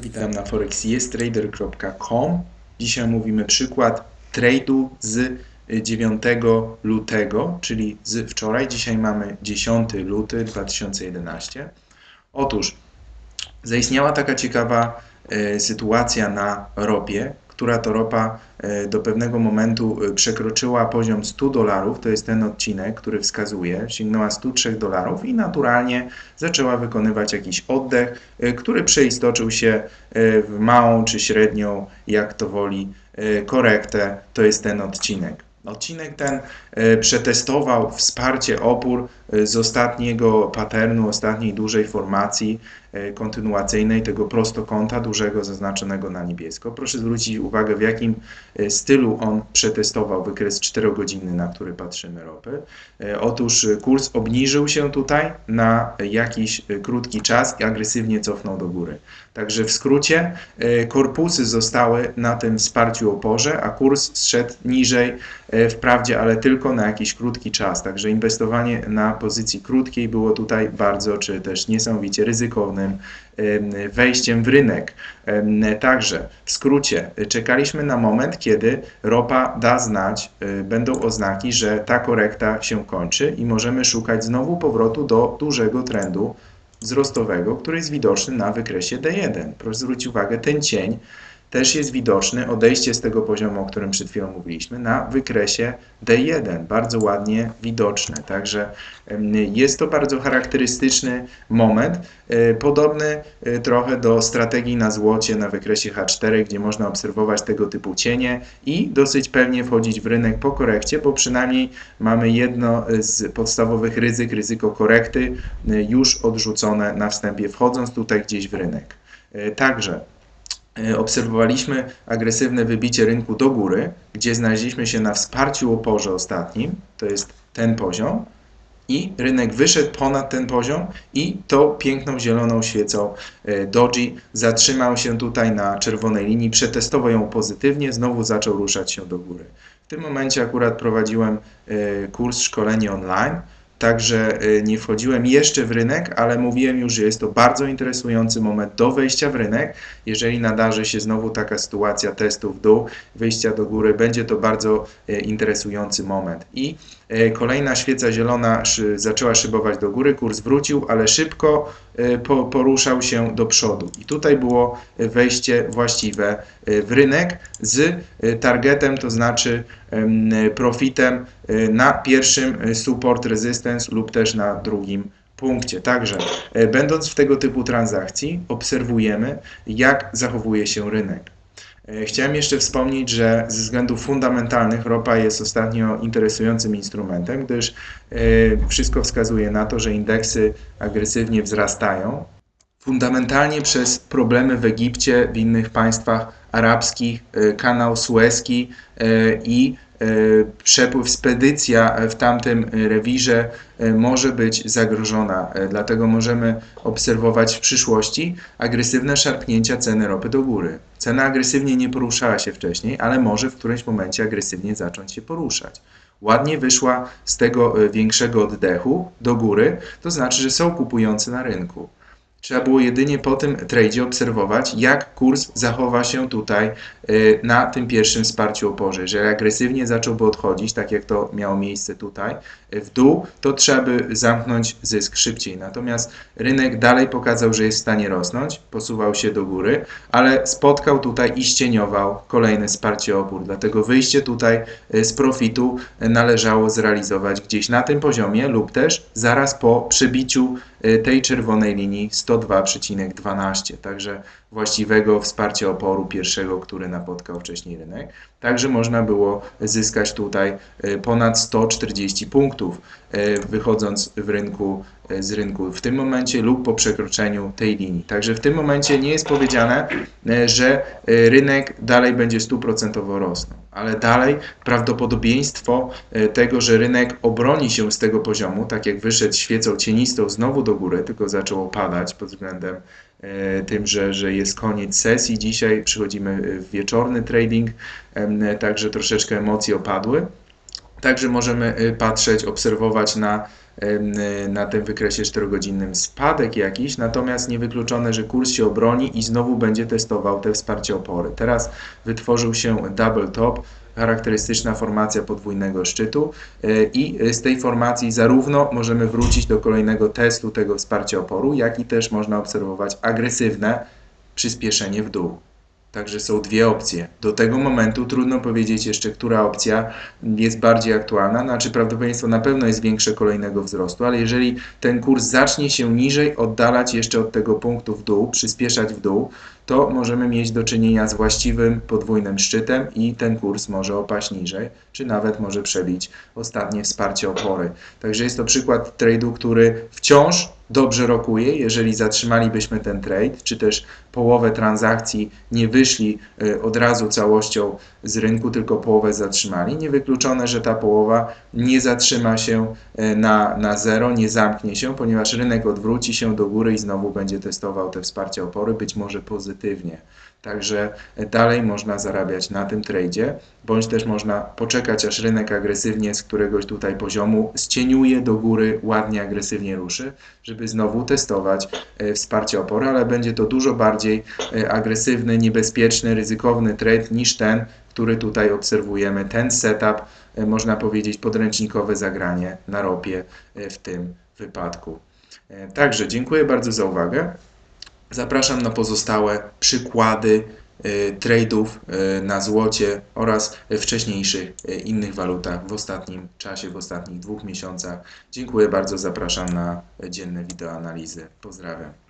witam na forexistrader.com. Dzisiaj mówimy przykład trade'u z 9 lutego, czyli z wczoraj. Dzisiaj mamy 10 luty 2011. Otóż zaistniała taka ciekawa e, sytuacja na ropie, która to ropa e, do pewnego momentu e, przekroczyła poziom 100 dolarów, to jest ten odcinek, który wskazuje, sięgnęła 103 dolarów i naturalnie zaczęła wykonywać jakiś oddech, e, który przeistoczył się w małą czy średnią, jak to woli, korektę, to jest ten odcinek. Odcinek ten przetestował wsparcie opór z ostatniego paternu, ostatniej dużej formacji E, kontynuacyjnej tego prostokąta dużego zaznaczonego na niebiesko. Proszę zwrócić uwagę, w jakim e, stylu on przetestował wykres 4-godzinny, na który patrzymy ropy. Otóż kurs obniżył się tutaj na jakiś krótki czas i agresywnie cofnął do góry. Także w skrócie korpusy zostały na tym wsparciu oporze, a kurs zszedł niżej, wprawdzie, ale tylko na jakiś krótki czas. Także inwestowanie na pozycji krótkiej było tutaj bardzo, czy też niesamowicie ryzykowne wejściem w rynek. Także w skrócie, czekaliśmy na moment, kiedy ropa da znać, e, będą oznaki, że ta korekta się kończy i możemy szukać znowu powrotu do dużego trendu wzrostowego, który jest widoczny na wykresie D1. Proszę zwrócić uwagę, ten cień też jest widoczny odejście z tego poziomu, o którym przed chwilą mówiliśmy, na wykresie D1, bardzo ładnie widoczne. Także jest to bardzo charakterystyczny moment, e, podobny e, trochę do strategii na złocie na wykresie H4, gdzie można obserwować tego typu cienie i dosyć pewnie wchodzić w rynek po korekcie, bo przynajmniej mamy jedno z podstawowych ryzyk, ryzyko korekty e, już odrzucone na wstępie, wchodząc tutaj gdzieś w rynek. Także obserwowaliśmy agresywne wybicie rynku do góry, gdzie znaleźliśmy się na wsparciu oporze ostatnim, to jest ten poziom, i rynek wyszedł ponad ten poziom i to piękną zieloną świecą e, doji zatrzymał się tutaj na czerwonej linii, przetestował ją pozytywnie, znowu zaczął ruszać się do góry. W tym momencie akurat prowadziłem e, kurs szkolenie online, Także y, nie wchodziłem jeszcze w rynek, ale mówiłem już, że jest to bardzo interesujący moment do wejścia w rynek. Jeżeli nadarzy się znowu taka sytuacja testu w dół, wyjścia do góry, będzie to bardzo y, interesujący moment. I y, kolejna świeca zielona zaczęła szybować do góry, kurs wrócił, ale szybko poruszał się do przodu. I tutaj było wejście właściwe w rynek z targetem, to znaczy profitem na pierwszym support resistance lub też na drugim punkcie. Także będąc w tego typu transakcji obserwujemy jak zachowuje się rynek. Chciałem jeszcze wspomnieć, że ze względów fundamentalnych ropa jest ostatnio interesującym instrumentem, gdyż wszystko wskazuje na to, że indeksy agresywnie wzrastają. Fundamentalnie przez problemy w Egipcie, w innych państwach arabskich, e, kanał Suezki e, i e, przepływ, spedycja w tamtym rewirze może być zagrożona. Dlatego możemy obserwować w przyszłości agresywne szarpnięcia ceny ropy do góry. Cena agresywnie nie poruszała się wcześniej, ale może w którymś momencie agresywnie zacząć się poruszać. Ładnie wyszła z tego większego oddechu do góry, to znaczy, że są kupujący na rynku. Trzeba było jedynie po tym tradzie obserwować, jak kurs zachowa się tutaj y, na tym pierwszym wsparciu oporze. Jeżeli agresywnie zacząłby odchodzić, tak jak to miało miejsce tutaj, y, w dół, to trzeba by zamknąć zysk szybciej. Natomiast rynek dalej pokazał, że jest w stanie rosnąć, posuwał się do góry, ale spotkał tutaj i ścieniował kolejne wsparcie opór. Dlatego wyjście tutaj y, z profitu należało zrealizować gdzieś na tym poziomie lub też zaraz po przybiciu tej czerwonej linii 102,12, także właściwego wsparcia oporu pierwszego, który napotkał wcześniej rynek. Także można było zyskać tutaj e, ponad 140 punktów, e, wychodząc w rynku, z rynku w tym momencie lub po przekroczeniu tej linii. Także w tym momencie nie jest powiedziane, że rynek dalej będzie stuprocentowo rosnął, ale dalej prawdopodobieństwo tego, że rynek obroni się z tego poziomu, tak jak wyszedł świecą cienistą znowu do góry, tylko zaczął opadać pod względem E, tym, że, że jest koniec sesji. Dzisiaj przychodzimy w wieczorny trading, także troszeczkę emocje opadły. Także możemy e, patrzeć, obserwować na na tym wykresie 4-godzinnym spadek jakiś, natomiast niewykluczone, że kurs się obroni i znowu będzie testował te wsparcie opory. Teraz wytworzył się double top, charakterystyczna formacja podwójnego szczytu e, i z tej formacji zarówno możemy wrócić do kolejnego testu tego wsparcia oporu, jak i też można obserwować agresywne przyspieszenie w dół. Także są dwie opcje. Do tego momentu trudno powiedzieć jeszcze, która opcja jest bardziej aktualna. Znaczy prawdopodobieństwo na pewno jest większe kolejnego wzrostu, ale jeżeli ten kurs zacznie się niżej, oddalać jeszcze od tego punktu w dół, przyspieszać w dół, to możemy mieć do czynienia z właściwym podwójnym szczytem i ten kurs może opaść niżej, czy nawet może przebić ostatnie wsparcie opory. Także jest to przykład trade'u, który wciąż dobrze rokuje, jeżeli zatrzymalibyśmy ten trade, czy też połowę transakcji nie wyszli y, od razu całością z rynku, tylko połowę zatrzymali. Niewykluczone, że ta połowa nie zatrzyma się y, na, na zero, nie zamknie się, ponieważ rynek odwróci się do góry i znowu będzie testował te wsparcia opory, być może pozytywnie. Także dalej można zarabiać na tym tradzie, bądź też można poczekać, aż rynek agresywnie z któregoś tutaj poziomu zcieniuje do góry, ładnie agresywnie ruszy, żeby znowu testować e, wsparcie opory, ale będzie to dużo bardziej e, agresywny, niebezpieczny, ryzykowny trade niż ten, który tutaj obserwujemy. Ten setup, e, można powiedzieć, podręcznikowe zagranie na ropie w tym wypadku. Także dziękuję bardzo za uwagę. Zapraszam na pozostałe przykłady y, trade'ów y, na złocie oraz wcześniejszych y, innych walutach w ostatnim czasie, w ostatnich dwóch miesiącach. Dziękuję bardzo, zapraszam na dzienne wideoanalizy. Pozdrawiam.